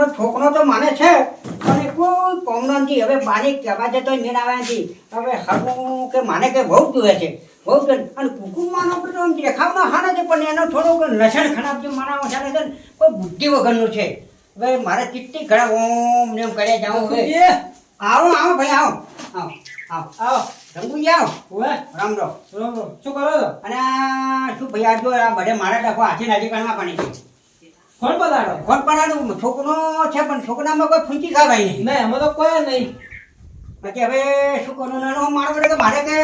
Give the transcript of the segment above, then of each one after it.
આપણો છોકરો તો માને છે પણ એ કોઈ કોમનો નથી. હવે બારી કહેવા જતો મેળ આવ્યા નથી હવે હરવું કે માને કે બહુ જુએ છે. બહુ જ અને કુકુમમાંનો પણ તો દેખાવનો હારો છે પણ એનો થોડોક લસણ ખરાબ છે મારા ઓછા છે કોઈ બુદ્ધિ વગરનું છે. હવે મારે ચીટલી ખરાબ ઓમ ને એમ કરે જાઉં હવે. આવો આવો ભાઈ આવો. આવો આવો. આવો. રંગુજી આવો. ઓવે, રામ રામ. રામ રામ. શું કરો છો? અને શું ભાઈ આ જો આ બધે મારા ડખો હાથી નાજી કાનમાં પાણી છે? કોણ પડાડો ફોન પડાડો છોકરો છે પણ છોકરામાં કોઈ ફૂંચી ખાવાય નહીં. નહીં એમાં તો કોઈ નહીં. પછી હવે શું કરવાનું નાનો મારો પડે કે મારે કે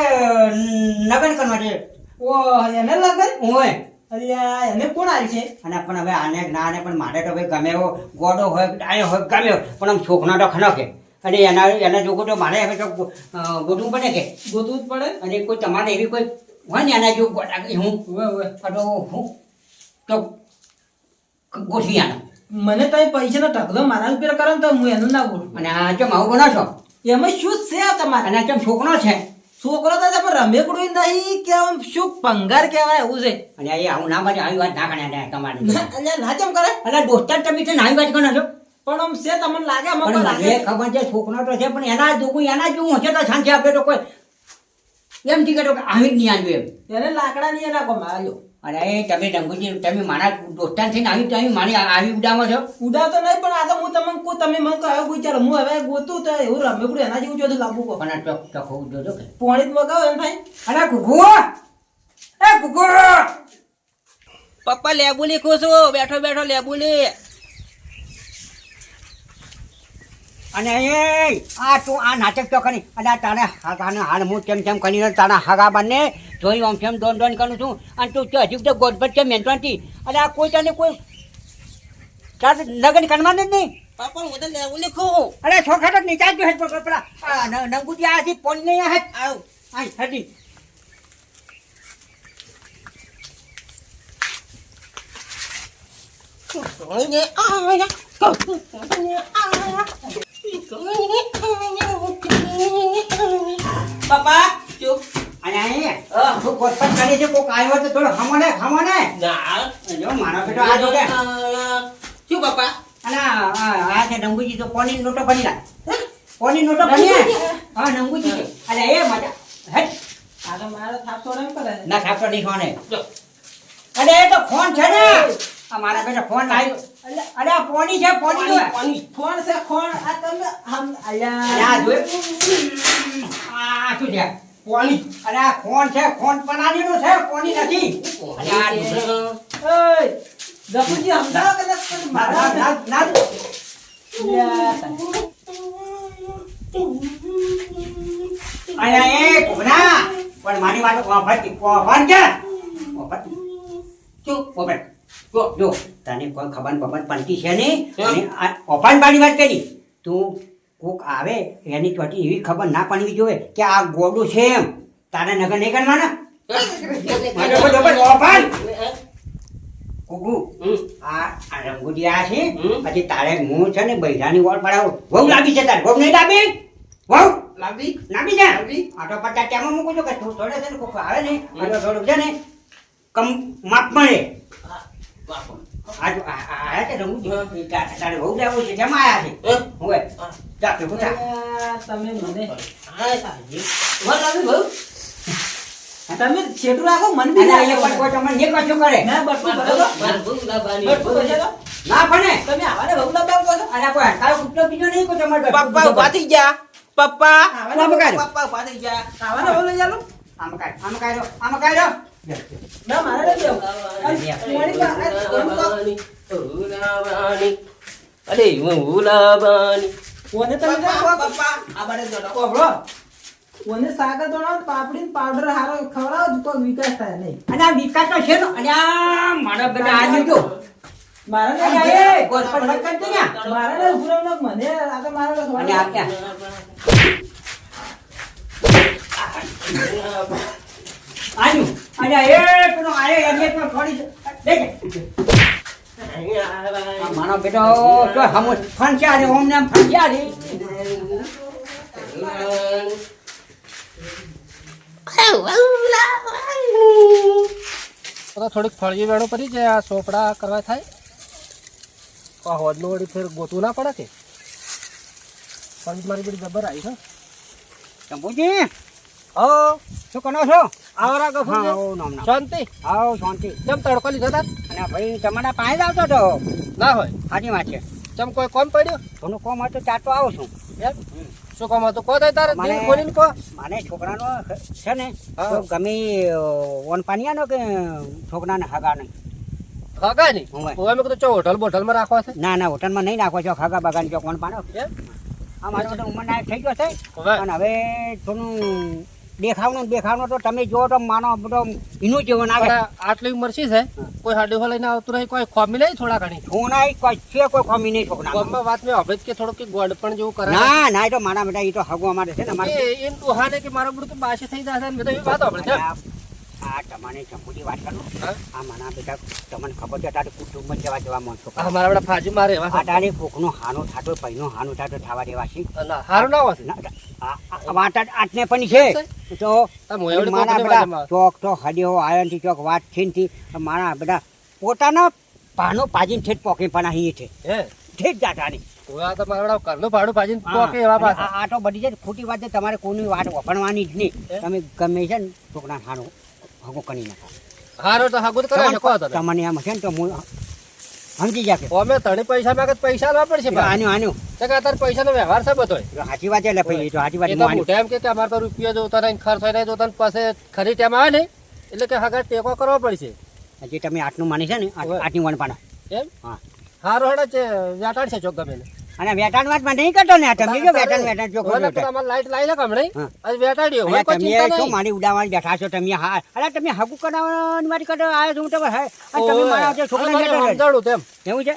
લગ્ન કરવા છે. ઓ એને લગન? હોય અલ્યા એને કોણ આવી છે? અને પણ હવે આને ના પણ મારે તો ભાઈ ગમે એવો ગોડો હોય ડાયો હોય ગમે પણ આમ છોકરા તો ખનો કે. અને એના એના જોગો તો મારે હવે તો ગોતવું પડે કે. ગોતવું જ પડે? અને કોઈ તમારે એવી કોઈ હોય ને એના જો ગોડા હું? તો હું? તો ગોઠવી આનો મને તમે પૈસાનો ઢગલો મારા ઉપર કરો ને તો હું એનું ના બોલું. અને આ ચમ આવું બનાવો છો? એમાં શું છે આ તમારે? અને આ ચમ છોકરો છે? છોકરો તો તમે રમેકડું નહીં કે આમ શું પંગાર કહેવાય એવું છે. અને એ આવું ના બને આવી વાત ના કરે તમારે અલ્યા ના કેમ કરે? અને દોસ્તાર તમે છે નાની વાત ગણો છો? પણ આમ છે તમને લાગે મને લાગે. ખબર છે છોકરો તો છે પણ એના જોગું એના જેવું હશે તો શાંતિ આપણે તો કોઈ. એમ તો આવી જ નહીં આવ્યું એમ. એને લાકડા નહીં એના કોમાં આવ્યો. એ તમે ડંગુજી તમે મારા દોસ્તાર થઈને આવી તમે મારી આવી ઉડામાં છો? ઉડા તો નહીં પણ આ તો હું તમને કહું તમે મને કહો કોઈ ચાલો હું હવે ગોતું તો એવું રમેકડું એના જેવું જોતું લાગુ કહો પણ ટક ટક હોવું જોજો કે. પોણી મગાવ એમ ભાઈ અરે ગુગુ એ ગુગુ પપ્પા લેબુ લીખું છું બેઠો બેઠો લેબુ લી અને એ આ તું આ નાટક તો કરી. અને આ તારે હાગાને હાલ હું તેમ તેમ કરીને તારા હાગા બંને જોઈ આમ તેમ દોન દોન કરું છું? અને તું તો હજુ તો ગોઠબટ છે મેન્ટોનથી અને આ કોઈ તને કોઈ તારે લગ્ન કરવાનું જ નહીં. પણ હું લીખું. અરે છોકરા તો નીચા જ હે પણ પેલા. નંગુજી આ છે પોન નહીં આ હે આવ. આય હટી કોઈને આયા. પપ્પા ચૂપ અને તું ગોડબટ કરી છે કોક આવ્યો તો થોડો ખમો ને ખમો ને. ના જો મારો બેટો આ જો કે શું પપ્પા? અને આ આ- આ છે નંગુજી તો પોની નોટો બની લાય નોટો બની હા નંગુજી અરે એ મજા. હેટ. આ તો મારો થાપતો નહીં ના ખાતો નહીં ફોને. અરે એ તો ફોન છે ને. આ મારા બેટા ફોન લાવ્યો. અરે આ પોણી છે પોણી જો પોણી. કોણ છે કોણ? આ તમે હમ અલ્યા. આ જોય આ શું છે? પોણી. અરે આ કોણ છે? ફોન પનાનીનો છે? પોણી નથી. અરે આ ઓય જપુજી સમજાવો કે મારા ના, ના. અરે એ કોના પણ મારી વાત વાપરતી વાપર છે વાપરતી ચૂપ વાપર જો તને કોઈ ખબર બબર પડતી છે નહીં? ઓપાન બાની વાત કરી. તું કોક આવે એની ચોટી એવી ખબર ના પડવી જોઈએ કે આ ગોડું છે એમ. તારે નગર નહીં કરવાના આ છે. પછી તારે હું છે ને બૈરાની વોળ પડાવું. બહુ લાંબી છે તારે. બહુ નહીં બહુ લાવી લાંબી છે? લાંબી. આ તો મૂકું છું કે થોડે છે ને કોક આવે ને થોડુંક છે ને કમ માપ મળે. તમે છેટું રાખો મન બી તમને કશું કરે ના ભણે. તમે આવાને બહુ લાંબા કહો છો? અને કોઈ તારો કુટલો બીજો નહીં કોઈ તમારે પપ્પા ઊભા થઈ ગયા. પપ્પા. પપ્પા ઊભા થઈ જા આવાને બહુ લઈ ચાલો. આમ કાઢ આમ કાઢો આમ કાઢો. ના મારે નહીં કહો. અરે ઉલાબાની. કોને તમે? પપ્પા આ બારે જોડો કોભળો. કોને સાગર દોડાવો? ને પાપડી પાવડર હારો ખવડાવ તો વિકાસ થાય નહીં. અને આ વિકાસ તો છે ને અને આ મારા બધા આ જો મારા ને એ ગોરપણ કરજો ને મારા ને ઉભું ન મને આ તો મારા અને આ ક્યાં? આનું અને એ પેલો આયો એમને પણ થોડી દેખે મારો બેટો તો હમો ફંચ્યા રે ઓમ નામ ફંચ્યા રે થોડીક ફળજી વેળો પડી જાય આ સોપડા કરવા થાય. આ હોદનું વળી ફેર ગોતું ના પડે કે? પણ મારી બધી જબર આવી છે શંભુજી હા શું કરો છો? આવરા હા ગફુરજી નામ નામ. શાંતિ. આવો શાંતિ. તમ તડકો લીધો તા અને ભાઈ તમારા પાસે જ આવતો હતો. ના હોય. સાચી વાત છે. કોઈ કોમ પડ્યો? થોડું કોમ હતું? ચાટો આવું છું. શું કોમ હતું? કો થાય તારે દિલ ખોલીને કો છોકરાનો છે ને. તો ગમે ઓન પાણીયાનો કે છોકરાને હગા નહીં હગા નહીં હું મેં ચો હોટલ બોટલમાં રાખવા છે? ના ના હોટલમાં નહીં નાખો છો. હગા બગાની ચોક કોણ પાડો. આ મારો બધો નાયક થઈ ગયો છે. અને હવે થોડું દેખાવનું દેખાવનું તો તમે જો તો માનો બધો એનું જીવન પણ આટલી ઉંમર છે? કોઈ હાડી હો લઈને આવતું નહીં કોઈ ખોમી નહીં થોડા ઘણી? સોના કોઈ છે કોઈ ખોમી નહીં છોકરા ગામમાં વાત મેં હવે કે થોડુંક ગોડ પણ જેવું કરે ના ના એ તો મારા બેટા એ તો હગવા માટે છે ને અમારે એ એમ ડોહાને કે મારો બધું તો બાસી થઈ જશે ને તો વાત આપણે છે. આ તમારે ચંપુજી વાત કરું. આ મારા બેટા તમને ખબર છે તારે કુટુંબમાં જવા જવા માણસો મારા બધા ફાજી મારે આ તારે કોકનું હાનું થાતો પૈનું હાનું થાતો થવા દેવા છે. ના હોય આ વાત આટને પણ છે. તો મારા બધા ચોક તો હડ્યો આયનથી ચોક વાતથી મારા બધા પોતાના પાનો પાજીને ઠેઠ પોકે પણ અહીં છે. ઠેઠ જાટાની આ તો મારા બધા છે ખોટી વાત છે તમારે કોઈની વાત વફણવાની જ નહીં. તમે ગમે છે ને છોકરા હાનું હગો કરી નાખો. હારું તો હાગું તો. તમને એમ છે ને તો હું સમજી જાય અમે ત્રણે પૈસા માંગે પૈસા વાપરશે પડશે આનું આનું તો કે અત્યારે પૈસાનો વ્યવહાર છે બધો સાચી વાત એટલે ભાઈ તો સાચી વાત એ હું તો આની- મોટા એમ કે અમારે રૂપિયા જોતા નહીં ખર્ચ હોય નહીં જોતા પાસે ખરી ટાઈમ આવે ને એટલે કે હગા ટેકો કરવો પડશે. હજી તમે આટલું માની છે ને આટ- હોય. આટલી વન પાના એમ? હા. હારો હેડે છે વ્યાટાડ છે ચોક ગમે ને અને વેટાણ વાતમાં નહીં કરતો ને તમે જો વેટાણ વેટાણ જો કરો તો અમાર લાઈટ લાઈ નાખ હમણે? આજ વેટાડ્યો. હવે કોઈ તમે ચિંતા નહીં. મારી ઉડાવવાની બેઠા છો? તમે હા અરે તમે હગું કરાવવાની મારી કટો આયો છું? હું તો હે અને તમે. મારા જે છોકરા જાય. સમજાવડું તેમ. એવું છે.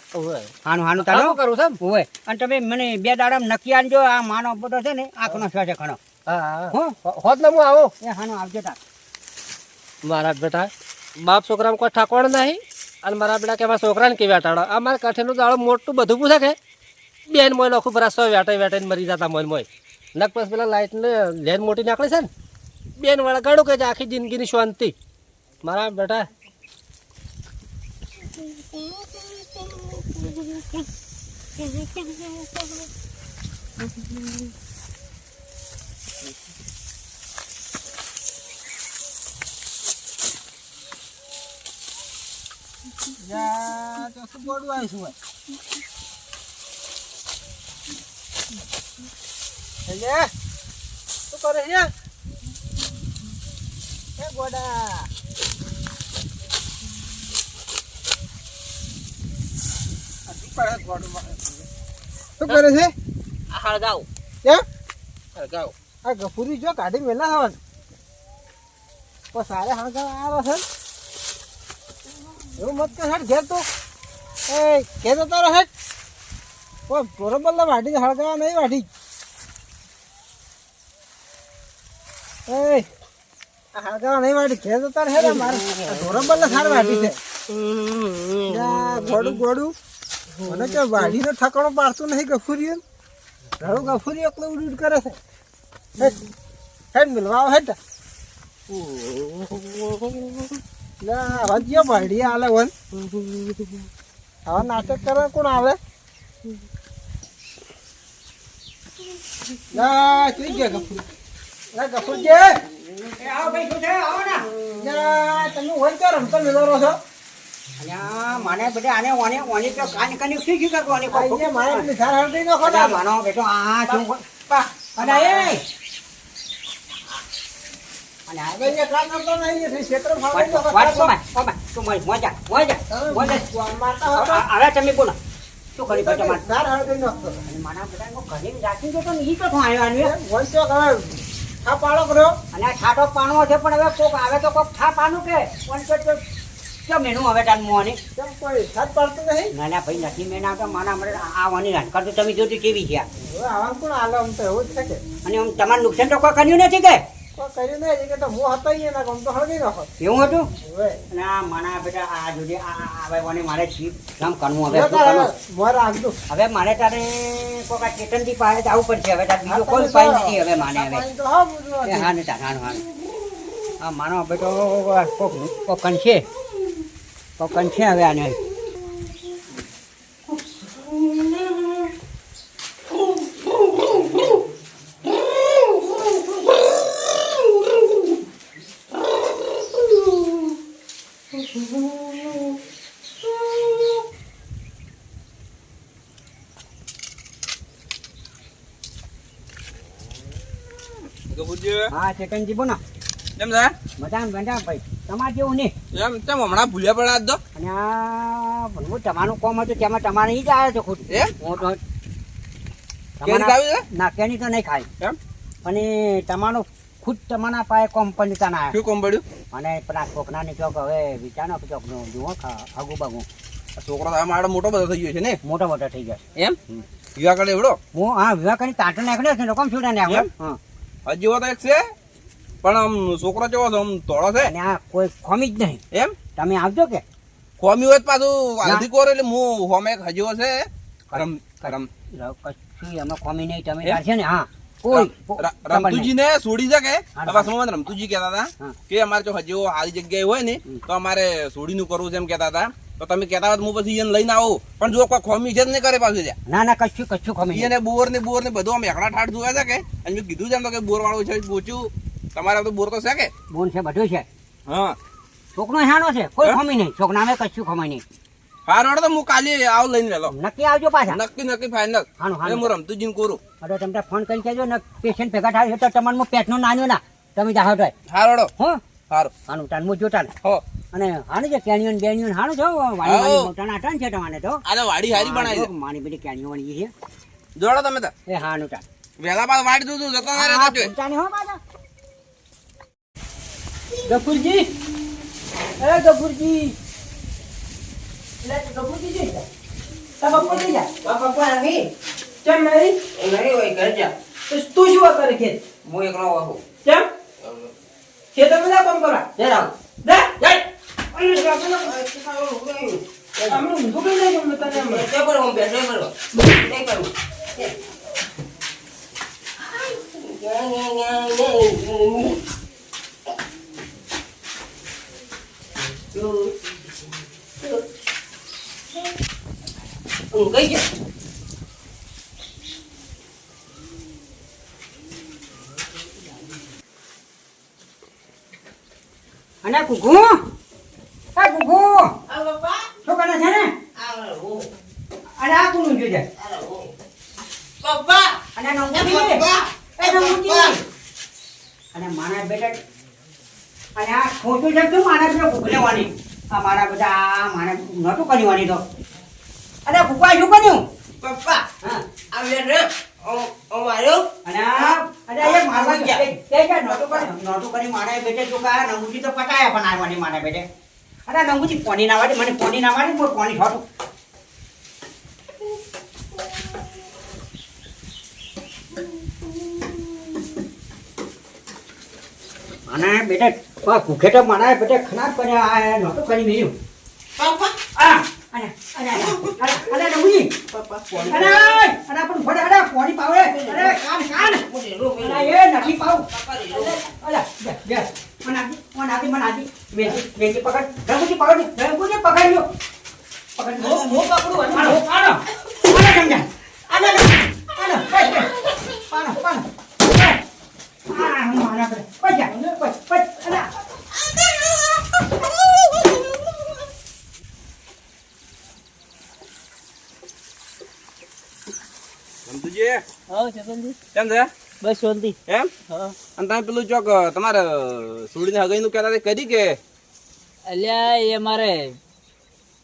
હાનું હાનું તારો? કરું છે ઓય. અને તમે મને બે દાડા નક્કી આનજો આ માનો બધો છે ને આંખનો છે ખણો હા હા. હોત ને હું આવો. એ હાનું આવજો તા મારા બેટા બાપ છોકરામાં કોઈ ઠાકવાણ નહીં. અને મારા બેટા કે મારા છોકરાને કે વેટાડો. આ મારા કાઠેનું દાડો મોટું બધું પૂછે કે? બેન મોય લખું બરા સો વેટાઈ વેટાઈને મરી જતા મોય મોય. નક પછી પેલા લાઈટને લેન મોટી નાખડે છે ને? બેન વાળા ગાડું કે આખી જિંદગીની શાંતિ. મારા બેટા. શું કરે છે એ ગોડા? શું કરે છે? આ હળગાવ. કેમ હળગાવ. આ ગફુરી જો કાઢી મેલા હવન. તો સારે હળગાવ આવે છે એવું મત કર હેઠ ઘેર તો. એ ઘેર તો તારો હેઠ કોઈ બરોબર વાઢી હળગાવા નહીં વાઢી. એ નહીં વાઢી ઘેર તો તારે હેઠ મારે. બરોબર ના ગોડું મને કે વાઢીનો ઠકાણો પાડતું નહીં ગફુરી રડું ગફુરી એકલો ઉડ ઉડ કરે છે. હેડ મિલવા આવો, હેડ. લા વાજ્યો વાઢી આલે વન. આવા નાટક કરે કોણ આવે? લા જોઈ ગયા ગફુર? લા ગફુર જે એ આવો ભાઈ શું છે આવો ને. તમે વન તો રમતો મિલો છો. મને બધા આને ઓને ઓની તો કાન કાની શું શીખે કોને અહીંયા મારે પેલી ધાર હળદી નાખો માનો બેટો આ શું અને એ. અને આ હવે અહીંયા કરતો નહીં ક્ષેત્ર ફાવે તો વાત કોમાં કોમાં તું મય મોજા મોજા મોજા મારતા હવે તમે બોલો. શું કરી પછી તમારે ધાર હળદી નાખતો અને મારા બધા ઘરે રાખી દો તો ઈ તો આવ્યો આનું. વન તો આ પાડો કર્યો? અને છાટો પાણવો છે પણ હવે કોક આવે તો કોક છા પાનું કે. પણ તો કેમ એનું હવે તાર મોની? કેમ કોઈ સાત પાડતું નહીં? ના ના ભાઈ નથી મેં તો મારા મને આવવાની રાત. કરતો તમે જોતી કેવી છે આવાનું હાલે આમ તો એવું જ છે અને આમ તમારું નુકસાન તો કોઈ કર્યું નથી કે? કર્યું નહીં કે તો હું હતો અહીંયા ના તો હળગી નાખો એવું હતું? આ મારા બેટા આ જોજે હવે મને મારે કામ કરવું હવે? મોર આગતું હવે મારે તારે કોક આ ચેતનથી પાસે જવું પડશે. હવે તારે બીજો કોઈ પાઈ નથી હવે માને હવે. તો હા ને તાર માનો બેટો કોક કોક છે કોક છે હવે આને. હા કેમ છે? મજામાં મજામાં ભાઈ. તમારે જેવું નહીં એમ તેમ હમણાં ભૂલ્યા પડ્યા દો અને આ ભણવું તમારું કોમ હતું તેમાં તમારે ઈ જ આવ્યો છો ખોટું. એમ હું તો ના કેની નહીં ખાય એમ અને તમારું ખુદ તમારા પાસે કંપની તને શું કોમ પડ્યું? અને પેલા છોકરાની ચોક હવે વિચારો કે ચોક જુઓ આગુ બાગુ. છોકરો તો મારો મોટો બધો થઈ ગયો છે ને? મોટો મોટો થઈ ગયો એમ? વિવાહ કરે એવડો હું હા વિવાહ કરી તાટો નાખ્યો છે લોકોમ છોડ્યા ને એમ? હા. હજી તો એક છે પણ આમ છોકરો કેવો છે આમ તોડો છે. અને આ કોઈ ખોમી જ નહીં. એમ? તમે આવજો કે. ખોમી હોય પાછું હાલથી કોર એટલે હું હોમે એક હજીવો છે. કરમ રમ. કશું અમે ખોમી નહીં. તમે છે ને હા. કોઈ રમતુજી ને છોડી શકે રમતુજી કહેતા હતા કે અમારે જો હજીઓ સારી જગ્યાએ હોય ને તો અમારે છોડીનું કરવું છે એમ કહેતા હતા. તો તમે કહેતા હોય હું પછી એને લઈને આવું. પણ જો કોઈ ખોમી છે જ નહીં કરે પાછું ના ના કશું કશું ખોમી એને બોર ને બોર ને બધું આમ એકડા ઠાઠ જોયા છે કે? અને મેં કીધું છે એમ તો કે બોર વાળું છે પૂછ્યું તમારે તો બોર તો છે કે? બોન છે બધું છે. હા. છોકરો હાનો છે કોઈ? ખોમી નહીં. છોકરાને કશું ખોમાય નહીં. હારો તો હું કાલે આવ લઈને લેલો નક્કી આવજો પાછા. નક્કી નક્કી ફાઇનલ હાનો હાનો હું રમતુજીને કરું. અરે તમને ફોન કરી કહેજો ને પેશન્ટ ભેગા થાય તો તમારે હું પેટનો નાન્યો ના. તમે જાહો તો. હારોડો હો? હારું. હાનું તાન હું જોતા હો. અને હાનું છે કેણીઓ ને બેણીઓ ને હાનું છો વાડી હાઉ. વાણી મોટા છે તમારે તો. અરે વાડી હારી બનાવી છે. મારી બધી કેણીઓ વણી છે. જોડો તમે તો. એ હાનું તાન વેલા બાદ વાડી દૂધ જતો ના હા, રહેતા જોઈએ હો પાછા. ગફુરજી. એ ગફુરજી. એટલે ગફુરજી જી. તા બપ્પો જા બાપા પણ ચમ નહીં નહીં હોય ઘર જા. તું શું કરે ખેત હું એકલો વાહું ચમ ખેતર બધા કામ કરવા. જરા દે જય. કઈ? જા અને કુકુ એ કુકુ આ બાપા શું કરે છે ને આ હું અને આ કોનું જોજે બાપા અને એ નંગુજી બાપા એ નંગુજી અને મારા બેટા અને ખોટું છે શું મારા પેલો ભૂખલેવાની આ મારા બધા આ મારા નહોતું કરવાની તો. અરે ભૂખવા શું કર્યું? બાપા હા. આ લે રે ઓ માર્યો અને અરે એક મારવા ગયા. તે કે નહોતું કરી નહોતું કરી મારા બેટે જો કા નંગુજી તો પટાયા પણ આવવાની મારા બેટે. અરે નંગુજી પોની ના વાળી મને પોની ના વાળી હું પોની છોટું અને બેટા આ ભૂખે તો મારા બેટે ખરાબ કર્યા આ નહોતું કરી મેળ્યું બાપા આ અને અને અરે અરે નંગુજી બાપા અરે અરે પણ ભડે અરે પોણી પાવે અરે કાન કાન. અરે એ નથી પાવ અરે બે બે. મનાજી મનાજી મનાજી મેજી મેજી પકડ. રઘુજી પકડ. રઘુજી પકડ લો પકડ. લો હું પકડું આનો આનો આનો સમજા આનો આનો બસ બસ આનો આનો આ મારા પર પજા પજ પજ અરે રમતુજી હા ચેતનજી કેમ છે? બસ શાંતિ. એમ? હા. અને તમે પેલું ચોક તમારે સુડીને હગાઈ નું કહેતા કરી કે? અલ્યા એ મારે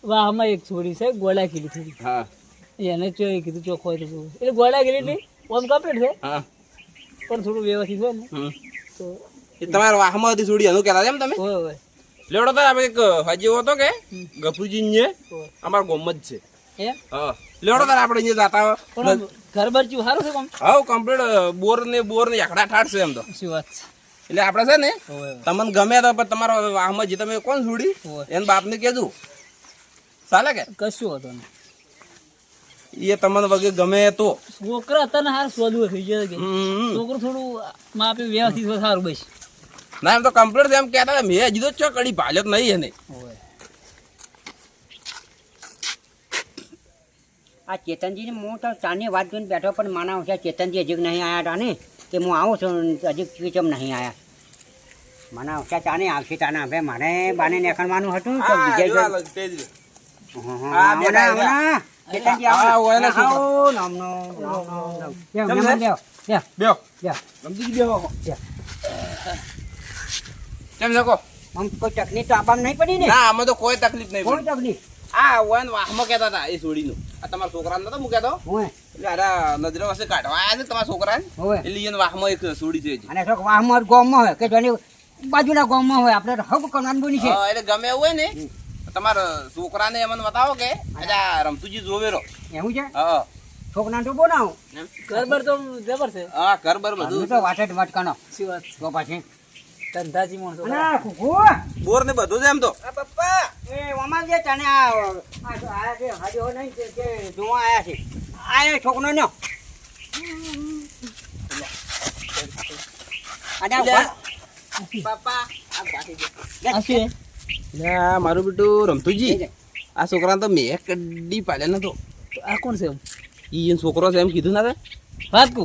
વાહમાં એક છોડી છે ગોળા કીધી થોડી હા. એને ચો કીધું ચોખ્ખો હોય તો એટલે ગોળા કીધી હતી? ઓમ કમ્પ્લીટ છે? હા. પણ થોડું વ્યવસ્થિત હોય ને. તો એ તમારે વાહમાં હતી છોડી એનું કહેતા એમ તમે? હોય હોય. લેવડો તો આપણે એક હજી હતો કે? ગફુજી ને અમારા ગોમ જ છે. હા? લેવડો તાર આપણે અહીંયા જાતા ઘર બાર ચૂ સારું છે કોમ હા કમ્પ્લીટ બોર ને બોર ને યકડા ઠાઠ એમ તો. શું વાત છે? એટલે આપણે છે ને તમને ગમે તો પણ તમારો વાહમાં જે તમે કોણ છોડી. એને બાપને કહેજો. ચાલે કે? કશું હતો ને એ તમને વગે ગમે તો. છોકરા તને હાર સોદવું થઈ જાય કે. છોકરો થોડું માપે વ્યવસ્થિત સારું બસ. ના એમ તો કમ્પ્લીટ એમ કહેતા મેં હજી તો ચો કડી ભાલ્યો નહીં એને. આ ચેતનજીને હું તો ચાની વાત જોઈને બેઠો પણ માના છે ચેતનજી હજી નહીં આવ્યા હતા ને કે હું આવું છું હજી ચમ નહીં આવ્યા માના ઓછા ચાને આવશે તાને હવે મારે બાને નીકળવાનું હતું તો. બેહો, કેમ કહો કોઈ તકલીફ તો આપવામાં નહીં પડી ને? ના આમાં તો કોઈ તકલીફ નહીં કોઈ. તકલીફ? આ હોય વાહમાં કહેતા હતા એ છોડીનું આ તમારા છોકરાને નતો મૂક્યા તો એટલે અરે નજરે વસે કાઢવા આવ્યા છે તમારા છોકરાને? એટલે એને વાહમાં એક છોડી છે અને થોડોક વાહમાં ગામમાં હોય કે જોની બાજુના ગામમાં હોય આપણે હક કરવાનું બોલી છે. એટલે ગમે એવું હોય ને તમારા છોકરાને એમને બતાવો કે અચ્છા રમતુજી જોવેરો. એવું છે? હા છોકરા તો ઘર તો જબર છે. હા ઘર બર બધું બધું વાટે જ શું વાત તો પછી ધંધાજી માણસો. ના કુકુ બોર ને બધું છે એમ તો. આ પપ્પા એ ઓમાં જે તને આ આ છે હાજી નહીં કે- કે જોવા આયા છે આયા છોકરો નો આ આ? મારું બેટું રમતુજી. આ છોકરાને તો મેં કડી પાડ્યા નતો. આ કોણ છે એમ? ઈ છોકરો છે એમ કીધું ના તે? વાત કુ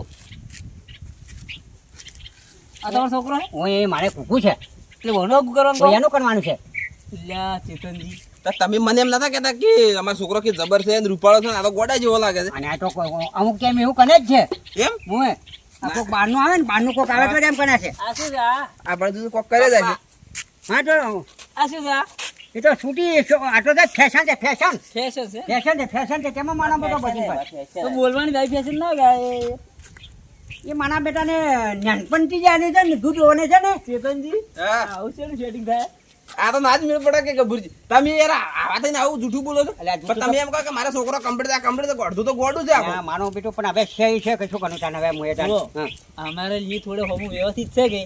આ તમારો છોકરો હે? હું એ મારે કુકુ છે. એટલે વનો કરવાનું એનું કરવાનું છે. લ્યા ચેતનજી. તમે મને એમ નતા કહેતા કે અમારો છોકરો કે જબર છે રૂપાળો છે આ તો ગોડા જેવો લાગે છે. અને આ તો અમુક ટાઈમ એવું કને જ છે. એમ? હું. આ કોક બહારનું આવે ને બહારનું કોક આવે તો જ એમ છે. આ શું આ? આ બધું કોક કરે જાય છે. હા તો આ શું આ? એ તો છૂટી આ તો ફેશન છે ફેશન ફેશન છે? ફેશન છે ફેશન છે તેમાં મારા બધો બચી તો બોલવાની ગાય ફેશન ના ગાય. એ મારા બેટાને નાનપણથી જ આને છે ને દૂધ લોને છે ને. ચેતનજી આવું છે સેટિંગ થાય? આ તો ના જ મેળ પડે કે ગભુરજી. તમે યાર આવા થઈને આવું જૂઠું બોલો છો? પણ તમે એમ કહો કે મારા છોકરો કમ્પ્લીટ આ કમ્પ્લીટ ગોડું તો ગોડું છે આપણે માનો બેટો પણ હવે છે છે કે શું કરું તને હવે હું એ. અમારે લીએ થોડે હોમું વ્યવસ્થિત છે કે?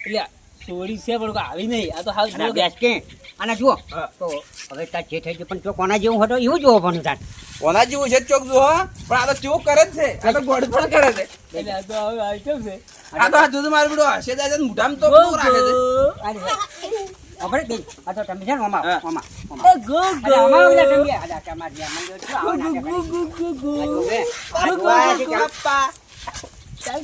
એટલે સોરી છે પણ આવી નહીં આ તો હાલ જો ગેસ કે અને જુઓ તો હવે તાર જે થઈ ગયું પણ જો કોના જેવું હતો એવું જોવો પણ તાર કોના જેવું છે ચોક જુઓ પણ આ તો ચોક કરે જ છે આ તો ગોડ કરે છે એટલે આ તો હવે આવી કેમ છે આ તો આ જોજો મારું બીડો હશે ને મોઢામાં તો ગો, કેવું રાખે છે ગો. જ નહીં. આ તો તમે છે ને. ઓમાં ઓમાં. એ ગો, ગો. આમાં બધા તમે. અરે તમારે જ્યાં મંદિર ગો ગો ગો ગો, ગો ગો, ગો, ગો. ગો જુઓ તમે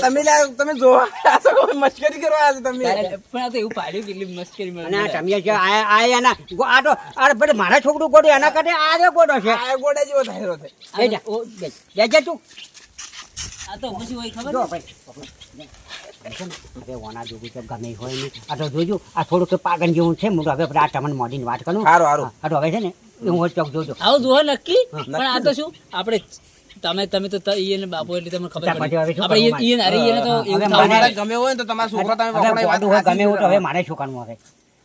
તમે લ્યા, તમે જો આ તો કોઈ મશ્કરી કરવા આવ્યા તમે? પણ આ તો એવું પાડ્યું કેટલી મસ્કરી અને તમે જે આ આ એના આ તો આ પેલું મારા છોકરું ગોડું એના કરતા આ જે ગોડો છે. આ ગોડા જેવો થયેલો છે. બે જા. બે. જા, જા તું. આ તો પછી હોય ખબર જો ભાઈ. હવે હવે ઓના જોગું તો ગમે હોય આ તો જોજો આ થોડુંક પાગન જેવું છે. હું હવે આ તમને મોડીને વાત કરું. સારું સારું હવે છે ને ચોક જોજો. આવું જોવો નક્કી? પણ આ તો શું? આપણે તમે તમે તો ત- બાપુ એટલે તમને ખબર પડી. આપણે ઈ- કરવું ઈ અને અરે ઈ તો. તમારે ગમે હોય તો તમારા છોકરા તમે હવે વાત હોય ગમે હોય તો હવે મારે છોકરાનું કરવું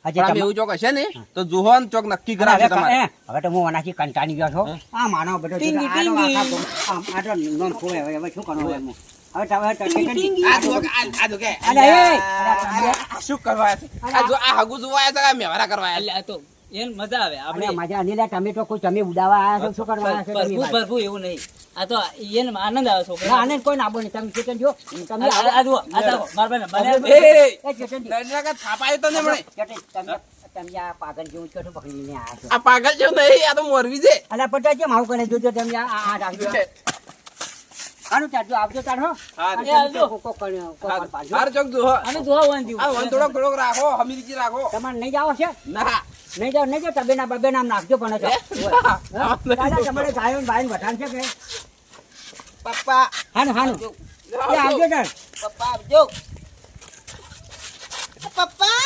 પણ આમ તમે- એવું ચોક હશે ને તો જોહો ચોક નક્કી હવે તમારે. હવે તો હું ઓનાથી કંટાળી ગયો છો. આ માનવ બધો ટીંગી, ટીંગી. આ તો નોમ ફોડે હવે હવે શું કરવું હવે હવે તો- હવે તો આ જો આ આ જો કે. અરે, શું કરવા આ જો આ હગું જોવા આવ્યા છે મેવારા કરવા એટલે આ તો એને મજા આવે. આપણે મજા નહીં તમે તો કોઈ તમે ઉડાવવા આવ્યા છો શું કરવા આવ્યા છો ભરપૂર ભરપૂર એવું નહીં. આ તો એને આનંદ આવે છોકરા આને કોઈ ના બોલે તમે ચેતન જો તમે આ- આ- આ જુઓ, આ જુઓ, મારા ભાઈને એ, એ નરેન્દ્ર કાકા તો ને હમણાં. ચેતન, તમે તમે આ પાગલ જેવું છો પકડીને આવ્યા આ પાગલ જેવું નહીં આ તો મોરબી છે. અલા પટા કેમ આવું કરે જોજો તમે આ આ રાખજો. હારું ચાલજો આપજો તાર હો. હા, અને આવજો. કોક- કોક કરીને- કોક પાડજો. હાર ચોક જોહો આને જોવા આ વન થોડો થોડોક રાખો હમીરજી રાખો. તમાર નહીં જાવ છે? ના. નહીં જાવ નહીં જાવ તબેના બબે નામ નાખજો પણ હા? દાદા, તમારે ગાયો ને બાયો વઠાણ છે કે? પપ્પા. હાનું હાનું. એ આવજો તાર. પપ્પા આવજો. પપ્પા